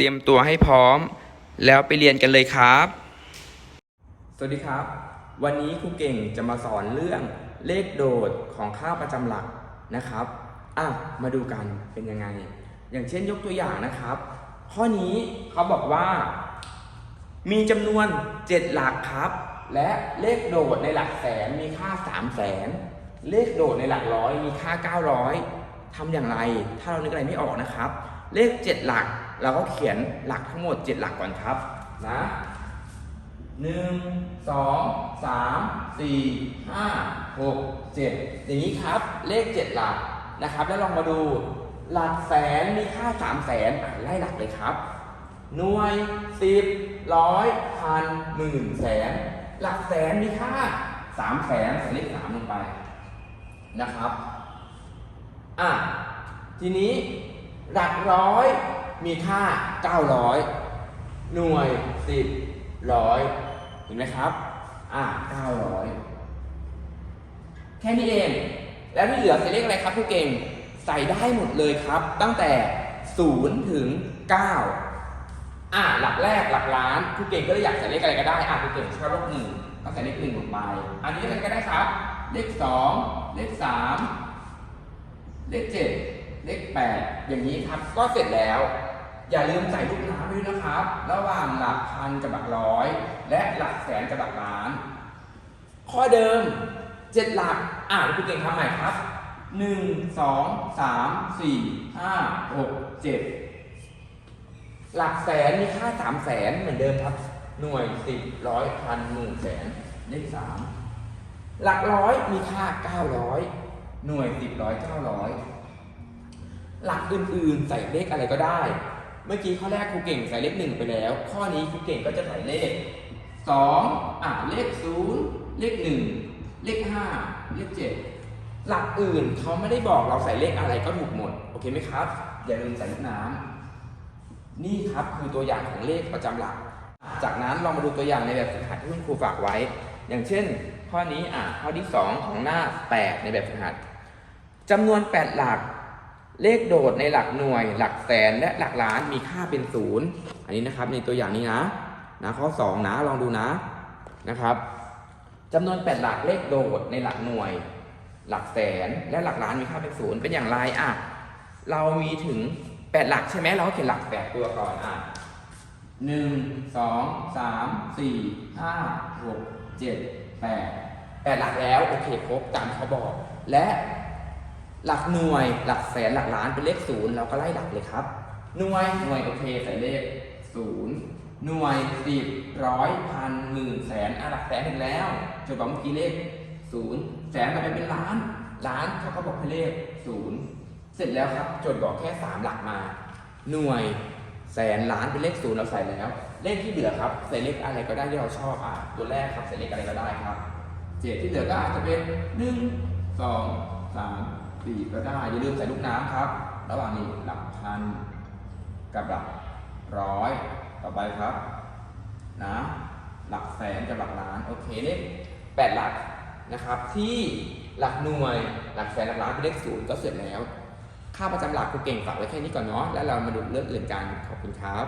เตรียมตัวให้พร้อม แล้วไปเรียนกันเลยครับ สวัสดีครับ วันนี้ครูเก่งจะมาสอนเรื่องเลขโดดของค่าประจำหลักนะครับอะมาดูกันเป็นยังไง อย่างเช่นยกตัวอย่างนะครับ ข้อนี้เขาบอกว่า มีจำนวน 7 หลักครับ และเลขโดดในหลักแสนมีค่า 3 0 0แสนเลขโดดในหลักร้อยมีค่า 900 ทำอย่างไร ถ้าเรานึกอะไรไม่ออกนะครับ เลข 7 หลักเราก็เขียนหลักทั้งหมด 7 หลักก่อนครับนะหนึ่งสองสามสี่ห้าหกเจ็ดอย่างนี้ครับ เลข 7 หลักนะครับ แล้วลองมาดูหลักแสนมีค่า3 0 0แสนไล่หลักเลยครับ หน่วยสิบร้อยพันหมื่นแสน หลักแสนมีค่าสามแสนใส่เลขสามลงไปนะครับ อะทีนี้หลักร้อยมีค่าเก้าร้อยหน่วยสิบร้อยเห็นไหมครับ อะเก้าร้อยแค่นี้เอง แล้วที่เหลือใส่เลขอะไรครับผู้เก่ง ใส่ได้หมดเลยครับ ตั้งแต่ศูนย์ถึงเก้าอะหลักแรกหลักล้านครูเก่งก็เลยอยากใส่เลขอะไรก็ได้ อะครูเก่งชอบเลขหนึ่งก็ใส่เลขหนึ่งลงไป อันนี้อะไรก็ได้ครับ เลขสองเลขสาม เลขเจ็ดเลขแปดอย่างนี้ครับ ก็เสร็จแล้ว อย่าลืมใส่ลูกน้ำด้วยนะครับ ระหว่างหลักพันกับหลักร้อย และหลักแสนกับหลักล้าน ข้อเดิมเจ็ดหลักอ่านครูเก่งทำใหม่ครับหนึ่งสองสามสี่ห้าหกเจ็ดหลักแสนมีค่าสามแสนเหมือนเดิมครับ หน่วยสิบร้อยพันหมื่นแสนเลขสามหลักร้อยมีค่าเก้าร้อย หน่วยสิบร้อยเก้าร้อยหลักอื่นๆ ใส่เลขอะไรก็ได้ เมื่อกี้ข้อแรกครูเก่งใส่เลขหนึ่งไปแล้ว ข้อนี้ครูเก่งก็จะใส่เลขสองอะเลขศูนย์เลขหนึ่งเลขห้าเลขเจ็ดหลักอื่นเขาไม่ได้บอกเราใส่เลขอะไรก็ถูกหมด โอเคไหมครับ อย่าลืมใส่ลูกน้ำนี่ครับคือตัวอย่างของเลขประจำหลัก จากนั้นลองมาดูตัวอย่างในแบบฝึกหัดที่คุณครูฝากไว้ อย่างเช่น ข้อนี้อะข้อที่ 2 ของหน้า 8 ในแบบฝึกหัดจำนวน 8 หลัก เลขโดดในหลักหน่วย หลักแสนและหลักล้านมีค่าเป็นศูนย์อันนี้นะครับในตัวอย่างนี้นะนะข้อ 2 นะลองดูนะนะครับจำนวน 8 หลักเลขโดดในหลักหน่วย หลักแสนและหลักล้านมีค่าเป็นศูนย์เป็นอย่างไรอะเรามีถึงแปดหลักใช่ไหมเราก็เขียนหลักแปดตัวก่อนอะหนึ่งสองสามสี่ห้าหก เจ็ดแปดแปดหลักแล้วโอเคครบตามเขาบอก และหลักหน่วยหลักแสนหลักล้านเป็นเลขศูนย์เราก็ไล่หลักเลยครับ หน่วยหน่วยโอเคใส่เลขศูนย์หน่วยสิบร้อยพันหมื่นแสนอะหลักแสนเห็นแล้วจดบอกเมื่อกี้เลขศูนย์แสนต่อไปเป็นล้าน ล้านเขาก็บอกให้เลขศูนย์เสร็จแล้วครับจทย์บอกแค่3หลักมา หน่วย แสนล้านเป็นเลขศูนย์เราใส่แล้ว เลขที่เหลือครับใส่เลขอะไรก็ได้ที่เราชอบอะตัวแรกครับใส่เลขอะไรก็ได้ครับเจ็ดที่เหลือก็อาจจะเป็นหนึ่งสองสามสี่ก็ได้อย่าลืมใส่ลูกน้ำครับ ระหว่างนี้หลักพันกับหลักร้อยต่อไปครับนะหลักแสนกับหลักล้านโอเคเลขแปดหลักนะครับที่หลักหน่วยหลักแสนหลักล้านเป็นเลขศูนย์ก็เสร็จแล้ว ค่าประจำหลักครูเก่งฝากไว้แค่นี้ก่อนเนาะแล้วเรามาดูเรื่องอื่นกันขอบคุณครับ